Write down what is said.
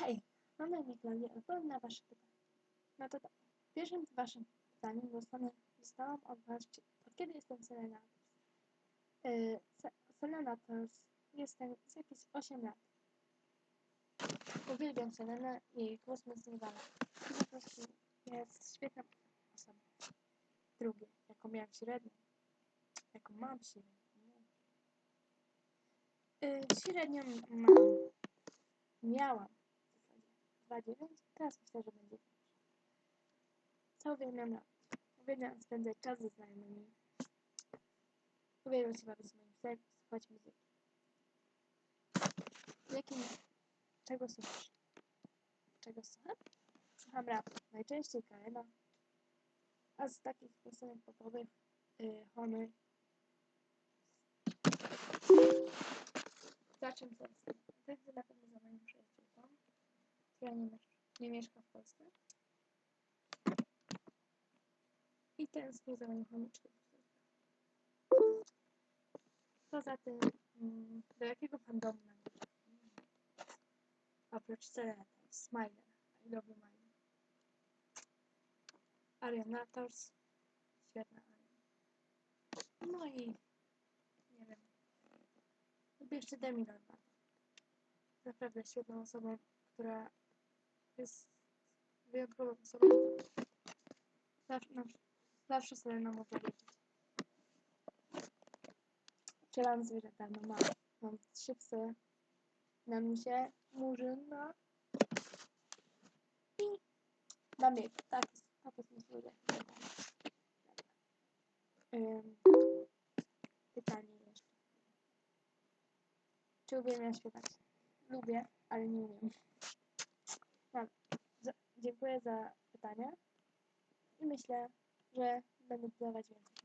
Hej, mam na Klaudia, odpowiem na wasze pytanie. No to tak, pierwszym waszym pytaniem zostanę, zostałam od was, od kiedy jestem Selenators? Yy, Se- Selenators jestem z jakieś 8 lat. Uwielbiam Selenę i jej kosmos Nirvana. I po prostu jest świetną osobą. Drugie, jaką miałam średnią. Jaką mam średnią. Yy, średnią mam. Miałam 2,9. Teraz myślę, że będzie więcej. Co uwielbiam robić? Uwielbiam spędzać czas ze znajomymi. Uwielbiam się bawić z moim i słuchać muzyki. Jakim... Czego słuchasz? Czego słucham? Słucham rapu. Najczęściej KM-a. A z takich piosenek popowych yy, Honor. Za na pewno która nie, nie mieszka w Polsce. I tęsknię za moją chamiczką. Poza tym, mm, do jakiego fandomu należy? Oprócz Serenata, Smiler, I love Mine. Arianators, świetna Ariana. No i, nie wiem, lubię jeszcze Demi Lovato. Naprawdę świetną osobą, która jest wyjątkową osobą. Zawsze, no, zawsze sobie na mogę wiedzieć. Strzelam zwierzęta, no mam. Mam trzy psy. Na misie, murzyna i mamie. Tak, tak jest mój ludzie. Ym, pytanie jeszcze. Czy uwielbiam śpiewać? Lubię, ale nie umiem. Dziękuję za pytania i myślę, że będę zadawać więcej.